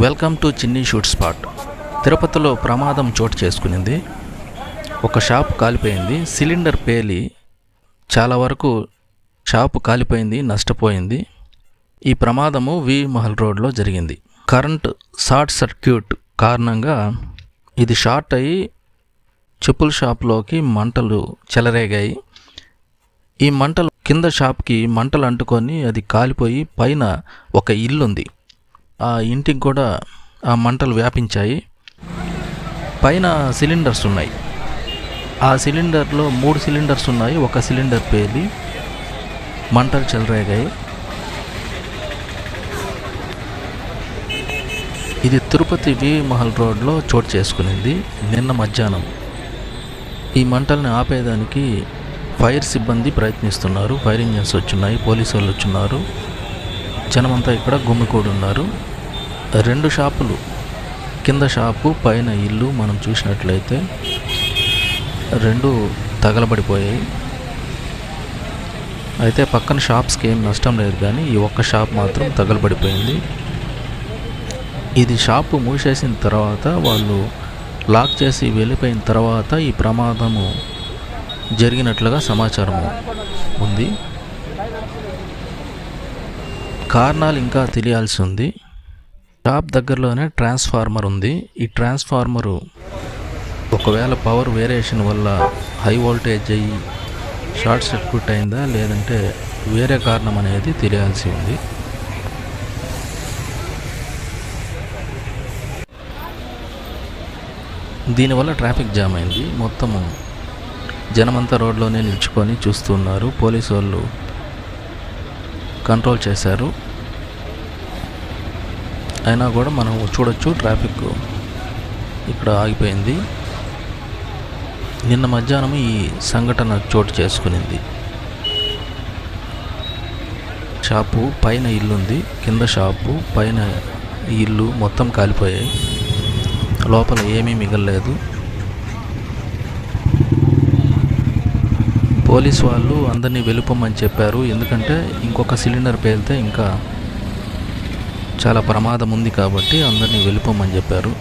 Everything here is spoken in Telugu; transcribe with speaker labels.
Speaker 1: Welcome to Chinni shoot spot. తిరుపతిలో ప్రమాదం చోటు చేసుకునింది. ఒక షాప్ కాలిపోయింది. సిలిండర్ పేలి చాలా వరకు షాపు కాలిపోయింది నష్టపోయింది. ఈ ప్రమాదము వి మహల్ రోడ్లో జరిగింది. కరెంట్ షార్ట్ సర్క్యూట్ కారణంగా ఇది షార్ట్ అయ్యి చెప్పుల షాప్లోకి మంటలు చెలరేగాయి. ఈ మంటలు కింద షాప్కి మంటలు అంటుకొని అది కాలిపోయి పైన ఒక ఇల్లు ఉంది ఆ ఇంటికి కూడా ఆ మంటలు వ్యాపించాయి. పైన సిలిండర్స్ ఉన్నాయి. ఆ సిలిండర్లో మూడు సిలిండర్స్ ఉన్నాయి. ఒక సిలిండర్ పేలి మంటలు చెలరేగాయి. ఇది తిరుపతి వి మహల్ రోడ్లో చోటు చేసుకునింది. నిన్న మధ్యాహ్నం. ఈ మంటల్ని ఆపేదానికి ఫైర్ సిబ్బంది ప్రయత్నిస్తున్నారు. ఫైర్ ఇంజన్స్ వచ్చున్నాయి పోలీసు వాళ్ళు వచ్చున్నారు జనమంతా ఇక్కడ గుమ్మికూడి ఉన్నారు రెండు షాపులు. కింద షాపు పైన ఇల్లు మనం చూసినట్లయితే రెండు తగలబడిపోయాయి. అయితే పక్కన షాప్స్కి ఏం నష్టం లేదు కానీ ఈ ఒక్క షాప్ మాత్రం తగలబడిపోయింది. ఇది షాపు మూసేసిన తర్వాత వాళ్ళు లాక్ చేసి వెళ్ళిపోయిన తర్వాత ఈ ప్రమాదము జరిగినట్లుగా సమాచారం ఉంది. కారణాలు ఇంకా తెలియాల్సి ఉంది. షాప్ దగ్గరలోనే ట్రాన్స్ఫార్మర్ ఉంది. ఈ ట్రాన్స్ఫార్మరు ఒకవేళ పవర్ వేరియేషన్ వల్ల హై వోల్టేజ్ అయ్యి షార్ట్ సర్క్యూట్ అయిందా లేదంటే వేరే కారణం అనేది తెలియాల్సి ఉంది. దీనివల్ల ట్రాఫిక్ జామ్ అయింది. మొత్తము జనమంతా రోడ్లోనే నిల్చుకొని చూస్తున్నారు పోలీసు వాళ్ళు కంట్రోల్ చేశారు. అయినా కూడా మనం చూడొచ్చు ట్రాఫిక్ ఇక్కడ ఆగిపోయింది. నిన్న మధ్యాహ్నం ఈ సంఘటన చోటు చేసుకునింది. షాపు పైన ఇల్లుంది. కింద షాపు పైన ఇల్లు మొత్తం కాలిపోయాయి. లోపల ఏమీ మిగలలేదు. పోలీస్ వాళ్ళు అందరినీ వెళ్ళిపోమని చెప్పారు. ఎందుకంటే ఇంకొక సిలిండర్ పేలితే ఇంకా చాలా ప్రమాదం ఉంది కాబట్టి అందరినీ వెళ్ళిపోమని చెప్పారు.